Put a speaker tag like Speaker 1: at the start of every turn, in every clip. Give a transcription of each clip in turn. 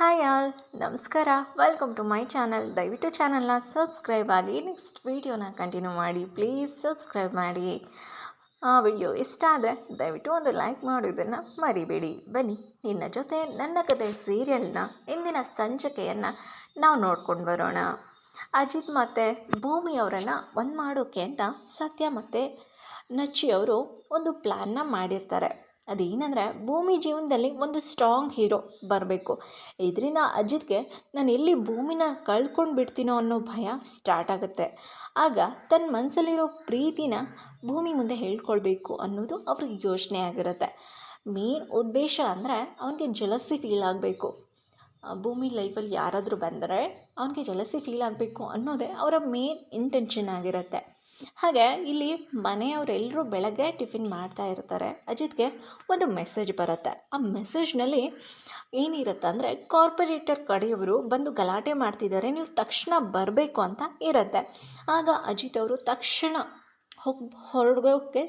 Speaker 1: Hi all ನಮಸ್ಕಾರ. Welcome to my channel ದಯವಿಟ್ಟು ಚಾನಲ್ನ ಸಬ್ಸ್ಕ್ರೈಬ್ ಆಗಿ ನೆಕ್ಸ್ಟ್ ವೀಡಿಯೋನ ಕಂಟಿನ್ಯೂ ಮಾಡಿ. ಪ್ಲೀಸ್ ಸಬ್ಸ್ಕ್ರೈಬ್ ಮಾಡಿ. ಆ ವಿಡಿಯೋ ಇಷ್ಟ ಆದರೆ ದಯವಿಟ್ಟು ಒಂದು ಲೈಕ್ ಮಾಡೋದನ್ನು ಮರಿಬೇಡಿ. ಬನ್ನಿ, ನಿನ್ನ ಜೊತೆ ನನ್ನ ಕತೆ ಸೀರಿಯಲ್ನ ಇಂದಿನ ಸಂಚಿಕೆಯನ್ನು ನಾವು ನೋಡ್ಕೊಂಡು ಬರೋಣ. ಅಜಿತ್ ಮತ್ತು ಭೂಮಿ ಅವರನ್ನು ಒಂದು ಮಾಡೋಕ್ಕೆ ಅಂತ ಸತ್ಯ ಮತ್ತು ನಚ್ಚಿಯವರು ಒಂದು ಪ್ಲ್ಯಾನ್ನ ಮಾಡಿರ್ತಾರೆ. ಅದೇನೆಂದರೆ ಭೂಮಿ ಜೀವನದಲ್ಲಿ ಒಂದು ಸ್ಟ್ರಾಂಗ್ ಹೀರೋ ಬರಬೇಕು. ಇದರಿಂದ ಅಜಿತ್ಗೆ ನಾನು ಎಲ್ಲಿ ಭೂಮಿನ ಕಳ್ಕೊಂಡು ಬಿಡ್ತೀನೋ ಅನ್ನೋ ಭಯ ಸ್ಟಾರ್ಟ್ ಆಗುತ್ತೆ. ಆಗ ತನ್ನ ಮನಸ್ಸಲ್ಲಿರೋ ಪ್ರೀತಿನ ಭೂಮಿ ಮುಂದೆ ಹೇಳ್ಕೊಳ್ಬೇಕು ಅನ್ನೋದು ಅವ್ರಿಗೆ ಯೋಚನೆ ಆಗಿರುತ್ತೆ. ಮೇನ್ ಉದ್ದೇಶ ಅಂದರೆ ಅವನಿಗೆ ಜಲಸಿ ಫೀಲ್ ಆಗಬೇಕು. ಭೂಮಿ ಲೈಫಲ್ಲಿ ಯಾರಾದರೂ ಬಂದರೆ ಅವನಿಗೆ ಜಲಸಿ ಫೀಲ್ ಆಗಬೇಕು ಅನ್ನೋದೇ ಅವರ ಮೇನ್ ಇಂಟೆನ್ಷನ್ ಆಗಿರುತ್ತೆ. ಹಾಗೆ ಇಲ್ಲಿ ಮನೆಯವರೆಲ್ಲರೂ ಬೆಳಗ್ಗೆ ಟಿಫಿನ್ ಮಾಡ್ತಾ ಇರ್ತಾರೆ. ಅಜಿತ್ಗೆ ಒಂದು ಮೆಸೇಜ್ ಬರುತ್ತೆ. ಆ ಮೆಸೇಜ್ನಲ್ಲಿ ಏನಿರುತ್ತೆ ಅಂದರೆ ಕಾರ್ಪೊರೇಟರ್ ಕಡೆಯವರು ಬಂದು ಗಲಾಟೆ ಮಾಡ್ತಿದ್ದಾರೆ. ನೀವು ತಕ್ಷಣ ಬರಬೇಕು ಅಂತ ಇರುತ್ತೆ. ಆಗ ಅಜಿತ್ ಅವರು ತಕ್ಷಣ ಹೋಗಿ ಹೊರಡೋಕ್ಕೆ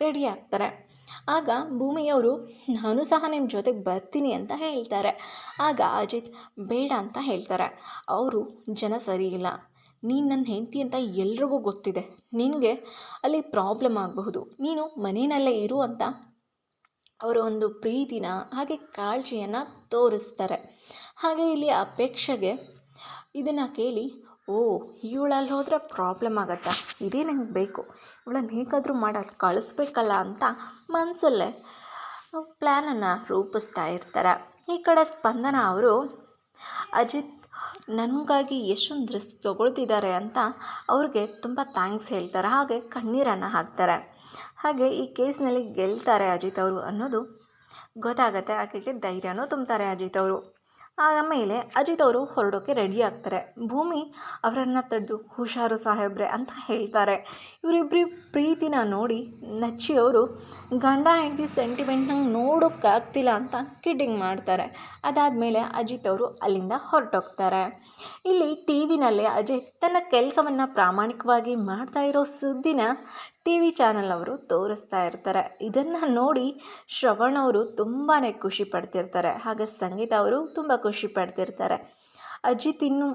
Speaker 1: ರೆಡಿ ಆಗ್ತಾರೆ. ಆಗ ಭೂಮಿಯವರು, ನಾನು ಸಹ ನಿಮ್ಮ ಜೊತೆಗೆ ಬರ್ತೀನಿ ಅಂತ ಹೇಳ್ತಾರೆ. ಆಗ ಅಜಿತ್, ಬೇಡ ಅಂತ ಹೇಳ್ತಾರೆ. ಅವರು ಜನ ಸರಿ ಇಲ್ಲ. ನೀನು ನನ್ನ ಹೆಂಡತಿ ಅಂತ ಎಲ್ರಿಗೂ ಗೊತ್ತಿದೆ. ನಿನಗೆ ಅಲ್ಲಿ ಪ್ರಾಬ್ಲಮ್ ಆಗಬಹುದು. ನೀನು ಮನೆಯಲ್ಲೇ ಇರು ಅಂತ ಅವರ ಒಂದು ಪ್ರೀತಿನ ಹಾಗೆ ಕಾಳಜಿಯನ್ನು ತೋರಿಸ್ತಾರೆ. ಹಾಗೆ ಇಲ್ಲಿ ಅಪೇಕ್ಷೆಗೆ ಇದನ್ನು ಕೇಳಿ, ಓ, ಇವಳಲ್ಲಿ ಹೋದರೆ ಪ್ರಾಬ್ಲಮ್ ಆಗತ್ತಾ? ಇದೇ ನಂಗೆ ಬೇಕು? ಇವಳನ್ನು ಹೇಗಾದರೂ ಮಾಡಿ ಅಲ್ಲಿ ಕಳಿಸ್ಬೇಕಲ್ಲ ಅಂತ ಮನಸ್ಸಲ್ಲೇ ಪ್ಲ್ಯಾನನ್ನು ರೂಪಿಸ್ತಾ ಇರ್ತಾರೆ. ಈ ಕಡೆ ಸ್ಪಂದನ ಅವರು, ಅಜಿತ್ ನನಗಾಗಿ ಎಷ್ಟೊಂದು ರಿಸ್ಕ್ ತೊಗೊಳ್ತಿದ್ದಾರೆ ಅಂತ ಅವ್ರಿಗೆ ತುಂಬ ಥ್ಯಾಂಕ್ಸ್ ಹೇಳ್ತಾರೆ. ಹಾಗೆ ಕಣ್ಣೀರನ್ನು ಹಾಕ್ತಾರೆ. ಹಾಗೆ ಈ ಕೇಸ್ನಲ್ಲಿ ಗೆಲ್ತಾರೆ ಅಜಿತ್ ಅವರು ಅನ್ನೋದು ಗೊತ್ತಾಗತ್ತೆ. ಆಕೆಗೆ ಧೈರ್ಯನೂ ತುಂಬ್ತಾರೆ ಅಜಿತ್ ಅವರು. ಆಮೇಲೆ ಅಜಿತ್ ಅವರು ಹೊರಡೋಕ್ಕೆ ರೆಡಿ ಆಗ್ತಾರೆ. ಭೂಮಿ ಅವರನ್ನು ತಡೆದು ಹುಷಾರು ಸಾಹೇಬ್ರೆ ಅಂತ ಹೇಳ್ತಾರೆ. ಇವರಿಬ್ಬರಿ ಪ್ರೀತಿನ ನೋಡಿ ನಚ್ಚಿ ಅವರು, ಗಂಡ ಹೆಂಡತಿ ಸೆಂಟಿಮೆಂಟ್ನಂಗೆ ನೋಡೋಕ್ಕಾಗ್ತಿಲ್ಲ ಅಂತ ಕಿಡ್ಡಿಂಗ್ ಮಾಡ್ತಾರೆ. ಅದಾದಮೇಲೆ ಅಜಿತ್ ಅವರು ಅಲ್ಲಿಂದ ಹೊರಟೋಗ್ತಾರೆ. ಇಲ್ಲಿ ಟಿ ವಿನಲ್ಲಿ ಅಜಿತ್ ತನ್ನ ಕೆಲಸವನ್ನು ಪ್ರಾಮಾಣಿಕವಾಗಿ ಮಾಡ್ತಾ ಇರೋ ಸುದ್ದಿನ ಟಿ ವಿ ಚಾನಲ್ ಅವರು ತೋರಿಸ್ತಾ ಇರ್ತಾರೆ. ಇದನ್ನು ನೋಡಿ ಶ್ರವಣ್ ಅವರು ತುಂಬಾ ಖುಷಿ ಪಡ್ತಿರ್ತಾರೆ. ಹಾಗೆ ಸಂಗೀತ ಅವರು ತುಂಬ ಖುಷಿ ಪಡ್ತಿರ್ತಾರೆ. ಅಜಿತ್ ಇನ್ನು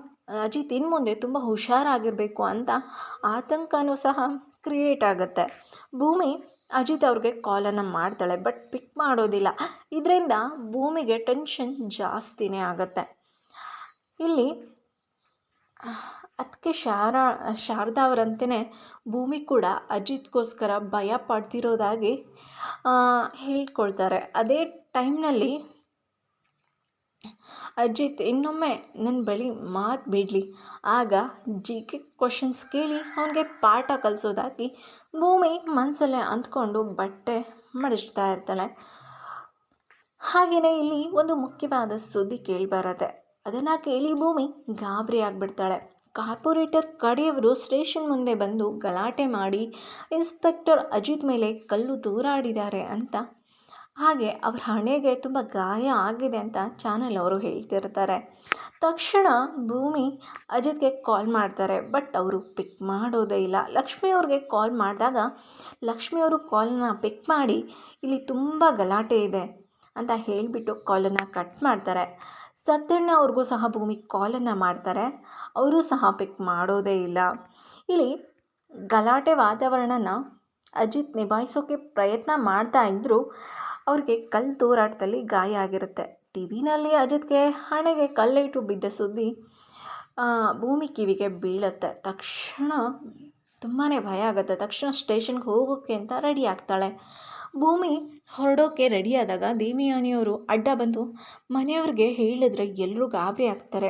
Speaker 1: ಅಜಿತ್ ಇನ್ನು ಮುಂದೆ ತುಂಬ ಹುಷಾರಾಗಿರಬೇಕು ಅಂತ ಆತಂಕನೂ ಸಹ ಕ್ರಿಯೇಟ್ ಆಗುತ್ತೆ. ಭೂಮಿ ಅಜಿತ್ ಅವ್ರಿಗೆ ಕಾಲನ್ನು ಮಾಡ್ತಾಳೆ ಬಟ್ ಪಿಕ್ ಮಾಡೋದಿಲ್ಲ. ಇದರಿಂದ ಭೂಮಿಗೆ ಟೆನ್ಷನ್ ಜಾಸ್ತಿನೇ ಆಗುತ್ತೆ. ಇಲ್ಲಿ ಅದಕ್ಕೆ ಶಾರಾ, ಶಾರದಾ ಅವರಂತೆಯೇ ಭೂಮಿ ಕೂಡ ಅಜಿತ್ಗೋಸ್ಕರ ಭಯ ಪಡ್ತಿರೋದಾಗಿ ಹೇಳ್ಕೊಳ್ತಾರೆ. ಅದೇ ಟೈಮ್ನಲ್ಲಿ ಅಜಿತ್, ಇನ್ನೊಮ್ಮೆ ನನ್ನ ಬಳಿ ಮಾತು ಬಿಡಲಿ. ಆಗ ಜಿ ಕೆ ಕ್ವಶನ್ಸ್ ಕೇಳಿ ಅವನಿಗೆ ಪಾಠ ಕಲಿಸೋದಾಗಿ ಭೂಮಿ ಮನಸ್ಸಲ್ಲೇ ಅಂದ್ಕೊಂಡು ಬಟ್ಟೆ ಮಡಚ್ತಾ ಇರ್ತಾಳೆ. ಹಾಗೆಯೇ ಇಲ್ಲಿ ಒಂದು ಮುಖ್ಯವಾದ ಸುದ್ದಿ ಕೇಳಿಬರತ್ತೆ. ಅದನ್ನು ಕೇಳಿ ಭೂಮಿ ಗಾಬರಿ ಆಗಿಬಿಡ್ತಾಳೆ. ಕಾರ್ಪೊರೇಟರ್ ಕಡೆಯವರು ಸ್ಟೇಷನ್ ಮುಂದೆ ಬಂದು ಗಲಾಟೆ ಮಾಡಿ ಇನ್ಸ್ಪೆಕ್ಟರ್ ಅಜಿತ್ ಮೇಲೆ ಕಲ್ಲು ದೂರಾಡಿದ್ದಾರೆ ಅಂತ. ಹಾಗೆ ಅವ್ರ ಹಣೆಗೆ ತುಂಬ ಗಾಯ ಆಗಿದೆ ಅಂತ ಚಾನಲ್ ಅವರು ಹೇಳ್ತಿರ್ತಾರೆ. ತಕ್ಷಣ ಭೂಮಿ ಅಜಿತ್ಗೆ ಕಾಲ್ ಮಾಡ್ತಾರೆ, ಬಟ್ ಅವರು ಪಿಕ್ ಮಾಡೋದೇ ಇಲ್ಲ. ಲಕ್ಷ್ಮಿ ಅವ್ರಿಗೆ ಕಾಲ್ ಮಾಡಿದಾಗ ಲಕ್ಷ್ಮಿ ಅವರು ಕಾಲನ್ನ ಪಿಕ್ ಮಾಡಿ, ಇಲ್ಲಿ ತುಂಬ ಗಲಾಟೆ ಇದೆ ಅಂತ ಹೇಳಿಬಿಟ್ಟು ಕಾಲನ್ನು ಕಟ್ ಮಾಡ್ತಾರೆ. ಸತ್ಯಣ್ಣ ಅವ್ರಿಗೂ ಸಹ ಭೂಮಿ ಕಾಲನ್ನು ಮಾಡ್ತಾರೆ. ಅವರು ಸಹ ಪಿಕ್ ಮಾಡೋದೇ ಇಲ್ಲ. ಇಲ್ಲಿ ಗಲಾಟೆ ವಾತಾವರಣನ ಅಜಿತ್ ನಿಭಾಯಿಸೋಕ್ಕೆ ಪ್ರಯತ್ನ ಮಾಡ್ತಾ ಇದ್ದರೂ ಅವ್ರಿಗೆ ಕಲ್ಲು ತೂರಾಟದಲ್ಲಿ ಗಾಯ ಆಗಿರುತ್ತೆ. ಟಿ ವಿನಲ್ಲಿ ಅಜಿತ್ಗೆ ಹಣೆಗೆ ಕಲ್ಲಿಟ್ಟು ಬಿದ್ದ ಸುದ್ದಿ ಭೂಮಿ ಕಿವಿಗೆ ಬೀಳುತ್ತೆ. ತಕ್ಷಣ ತುಂಬಾ ಭಯ ಆಗುತ್ತೆ. ತಕ್ಷಣ ಸ್ಟೇಷನ್ಗೆ ಹೋಗೋಕ್ಕೆ ಅಂತ ರೆಡಿ ಆಗ್ತಾಳೆ. ಭೂಮಿ ಹೊರಡೋಕ್ಕೆ ರೆಡಿಯಾದಾಗ ದೇವಿಯಾನಿಯವರು ಅಡ್ಡ ಬಂದು ಮನೆಯವ್ರಿಗೆ ಹೇಳಿದ್ರೆ ಎಲ್ಲರೂ ಗಾಬರಿ ಆಗ್ತಾರೆ.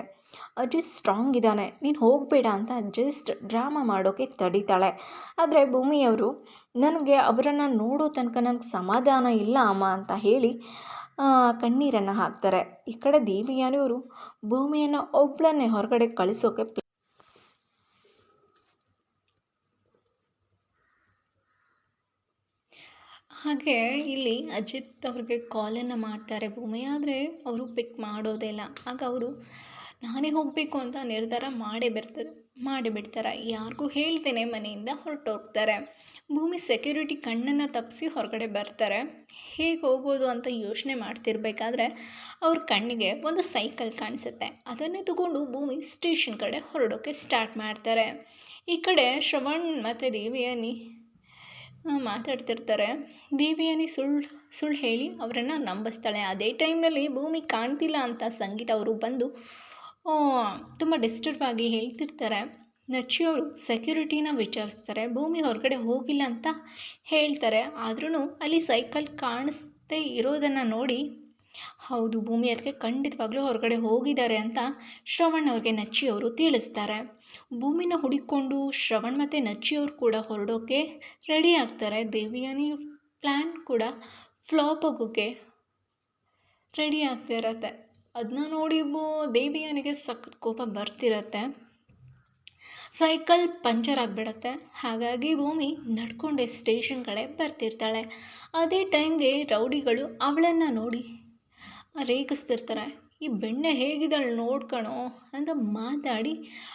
Speaker 1: ಅಜಿತ್ ಸ್ಟ್ರಾಂಗ್ ಇದ್ದಾನೆ. ನೀನು ಹೋಗಬೇಡ ಅಂತ ಜಸ್ಟ್ ಡ್ರಾಮಾ ಮಾಡೋಕ್ಕೆ ತಡಿತಾಳೆ. ಆದರೆ ಭೂಮಿಯವರು, ನನಗೆ ಅವರನ್ನು ನೋಡೋ ತನಕ ನನಗೆ ಸಮಾಧಾನ ಇಲ್ಲ ಅಮ್ಮ ಅಂತ ಹೇಳಿ ಕಣ್ಣೀರನ್ನು ಹಾಕ್ತಾರೆ. ಈ ಕಡೆ ದೇವಿಯಾನಿಯವರು ಭೂಮಿಯನ್ನು ಒಬ್ಬಳನ್ನೇ ಹೊರಗಡೆ ಕಳಿಸೋಕೆ ಹಾಗೆ ಇಲ್ಲಿ ಅಜಿತ್ ಅವ್ರಿಗೆ ಕಾಲನ್ನು ಮಾಡ್ತಾರೆ ಭೂಮಿ, ಆದರೆ ಅವರು ಪಿಕ್ ಮಾಡೋದೇ ಇಲ್ಲ. ಆಗ ಅವರು, ನಾನೇ ಹೋಗಬೇಕು ಅಂತ ನಿರ್ಧಾರ ಮಾಡೇ ಬರ್ತಾರೆ ಮಾಡಿಬಿಡ್ತಾರೆ ಯಾರಿಗೂ ಹೇಳ್ತೇನೆ ಮನೆಯಿಂದ ಹೊರಟೋಗ್ತಾರೆ. ಭೂಮಿ ಸೆಕ್ಯೂರಿಟಿ ಕಣ್ಣನ್ನು ತಪ್ಪಿಸಿ ಹೊರಗಡೆ ಬರ್ತಾರೆ. ಹೇಗೆ ಹೋಗೋದು ಅಂತ ಯೋಚನೆ ಮಾಡ್ತಿರ್ಬೇಕಾದ್ರೆ ಅವ್ರ ಕಣ್ಣಿಗೆ ಒಂದು ಸೈಕಲ್ ಕಾಣಿಸುತ್ತೆ. ಅದನ್ನೇ ತಗೊಂಡು ಭೂಮಿ ಸ್ಟೇಷನ್ ಕಡೆ ಹೊರಡೋಕ್ಕೆ ಸ್ಟಾರ್ಟ್ ಮಾಡ್ತಾರೆ. ಈ ಕಡೆ ಶ್ರವಣ್ ಮತ್ತು ದೇವಿಯಾನಿ ಮಾತಾಡ್ತಿರ್ತಾರೆ. ದೇವಿಯಾನಿ ಸುಳ್ಳು ಸುಳ್ಳು ಹೇಳಿ ಅವರನ್ನು ನಂಬಿಸ್ತಾಳೆ. ಅದೇ ಟೈಮ್ನಲ್ಲಿ ಭೂಮಿ ಕಾಣ್ತಿಲ್ಲ ಅಂತ ಸಂಗೀತ ಅವರು ಬಂದು ತುಂಬ ಡಿಸ್ಟರ್ಬ್ ಆಗಿ ಹೇಳ್ತಿರ್ತಾರೆ. ನಚ್ಚಿಯವರು ಸೆಕ್ಯೂರಿಟಿನ ವಿಚಾರಿಸ್ತಾರೆ. ಭೂಮಿ ಹೊರಗಡೆ ಹೋಗಿಲ್ಲ ಅಂತ ಹೇಳ್ತಾರೆ. ಆದ್ರೂ ಅಲ್ಲಿ ಸೈಕಲ್ ಕಾಣಿಸ್ತೇ ಇರೋದನ್ನು ನೋಡಿ ಹೌದು, ಭೂಮಿ ಅದಕ್ಕೆ ಖಂಡಿತವಾಗ್ಲೂ ಹೊರಗಡೆ ಹೋಗಿದ್ದಾರೆ ಅಂತ ಶ್ರವಣ್ ಅವ್ರಿಗೆ ನಚ್ಚಿ ಅವರು ತಿಳಿಸ್ತಾರೆ. ಭೂಮಿನ ಹುಡಿಕೊಂಡು ಶ್ರವಣ್ ಮತ್ತು ನಚ್ಚಿ ಅವರು ಕೂಡ ಹೊರಡೋಕ್ಕೆ ರೆಡಿ ಆಗ್ತಾರೆ. ದೇವಿಯಾನಿ ಪ್ಲ್ಯಾನ್ ಕೂಡ ಫ್ಲಾಪ್ ಆಗೋಕ್ಕೆ ರೆಡಿ ಆಗ್ತಾ ಇರತ್ತೆ. ಅದನ್ನ ನೋಡಿ ಬೋ ದೇವಿಯಾನಿಗೆ ಸಖತ್ ಕೋಪ ಬರ್ತಿರತ್ತೆ. ಸೈಕಲ್ ಪಂಚರ್ ಆಗಿಬಿಡತ್ತೆ. ಹಾಗಾಗಿ ಭೂಮಿ ನಡ್ಕೊಂಡೆ ಸ್ಟೇಷನ್ ಕಡೆ ಬರ್ತಿರ್ತಾಳೆ. ಅದೇ ಟೈಮ್ಗೆ ರೌಡಿಗಳು ಅವಳನ್ನು ನೋಡಿ ರೇಗಿಸ್ತಿರ್ತಾರೆ. ಈ ಬೆಣ್ಣೆ ಹೇಗಿದ್ದಾಳೆ ನೋಡ್ಕಣೋ ಅಂತ ಮಾತಾಡಿ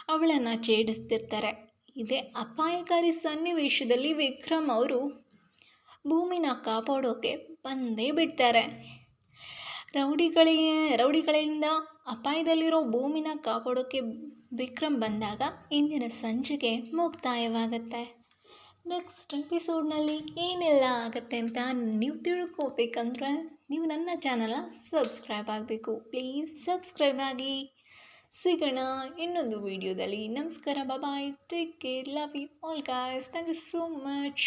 Speaker 1: ಅವಳನ್ನು ಛೇಡಿಸ್ತಿರ್ತಾರೆ. ಇದೇ ಅಪಾಯಕಾರಿ ಸನ್ನಿವೇಶದಲ್ಲಿ ವಿಕ್ರಮ್ ಅವರು ಭೂಮಿನ ಕಾಪಾಡೋಕೆ ಬಂದೇ ಬಿಡ್ತಾರೆ. ರೌಡಿಗಳಿಗೆ, ರೌಡಿಗಳಿಂದ ಅಪಾಯದಲ್ಲಿರೋ ಭೂಮಿನ ಕಾಪಾಡೋಕ್ಕೆ ವಿಕ್ರಮ್ ಬಂದಾಗ ಇಂದಿನ ಸಂಜೆಗೆ ಮುಕ್ತಾಯವಾಗುತ್ತೆ. ನೆಕ್ಸ್ಟ್ ಎಪಿಸೋಡ್ನಲ್ಲಿ ಏನೆಲ್ಲ ಆಗುತ್ತೆ ಅಂತ ನೀವು ತಿಳ್ಕೋಬೇಕಂದ್ರೆ ನೀವು ನನ್ನ ಚಾನಲ ಸಬ್ಸ್ಕ್ರೈಬ್ ಆಗಬೇಕು. ಪ್ಲೀಸ್ ಸಬ್ಸ್ಕ್ರೈಬ್ ಆಗಿ. ಸಿಗೋಣ ಇನ್ನೊಂದು ವಿಡಿಯೋದಲ್ಲಿ ನಮಸ್ಕಾರ bye take care love you all guys thank you so much